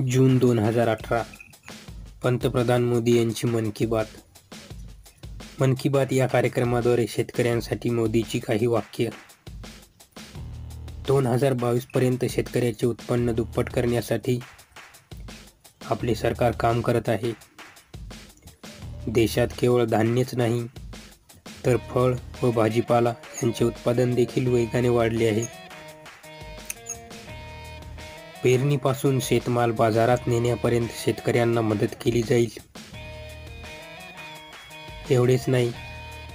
जून दोन हजार अठरा. पंतप्रधान मोदी यांची मन की बात. मन की बात या कार्यक्रमाद्वारे शेतकऱ्यांसाठी मोदीची काही वाक्य. दोन हजार बावीसपर्यंत शेतकऱ्याचे उत्पन्न दुप्पट करण्यासाठी आपले सरकार काम करत आहे. देशात केवळ धान्यच नाही तर फळ व भाजीपाला यांचे उत्पादन देखील वेगाने वाढले आहे. पेरणीपासून शेतमाल बाजारात नेण्यापर्यंत शेतकऱ्यांना मदत केली जाईल. एवढेच नाही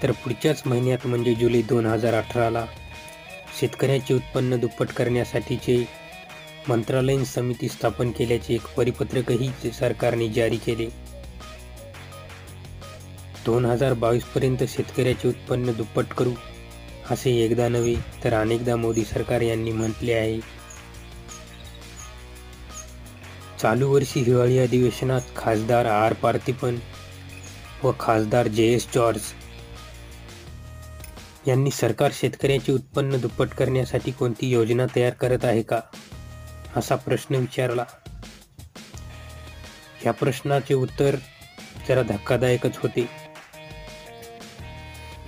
तर पुढच्याच महिन्यात म्हणजे जुलै दोन हजार अठराला शेतकऱ्याचे उत्पन्न दुप्पट करण्यासाठीचे मंत्रालयीन समिती स्थापन केल्याचे एक परिपत्रकही सरकारने जारी केले. दोन हजार बावीसपर्यंत शेतकऱ्याचे उत्पन्न दुप्पट करू असे एकदा नव्हे तर अनेकदा मोदी सरकार यांनी म्हटले आहे. चालू वर्षी हिवाळी अधिवेशनात खासदार आर पार्थिपन व खासदार जे एस जॉर्ज यांनी सरकार शेतकऱ्याचे उत्पन्न दुप्पट करण्यासाठी कोणती योजना तयार करत आहे का? असा प्रश्न विचारला. या प्रश्नाचे उत्तर जरा धक्कादायकच होते.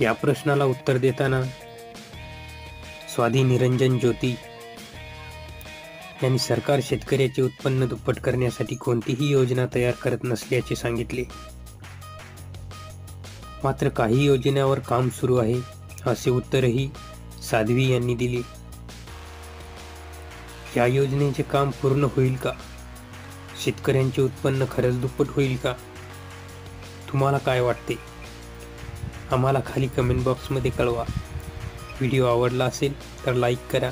या प्रश्नाला उत्तर देताना स्वाधी निरंजन ज्योती यांनी सरकार शेतकऱ्याचे उत्पन्न दुप्पट करण्यासाठी कोणतीही योजना तयार करत नसल्याचे सांगितले. मात्र काही योजनावर काम सुरू आहे असे उत्तरही साध्वी यांनी दिले. या योजनेचे काम पूर्ण होईल का? शेतकऱ्यांचे उत्पन्न खरंच दुप्पट होईल का? तुम्हाला काय वाटते? आम्हाला खाली कमेंट बॉक्समध्ये कळवा. व्हिडिओ आवडला असेल तर लाईक करा.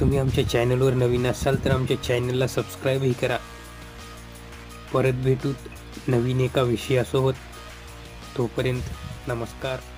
तुम्ही आमच्या चॅनलवर नवीन असाल तर आमच्या चॅनलला सबस्क्राईबही करा. परत भेटूत नवीन एका विषयासोबत. तोपर्यंत नमस्कार.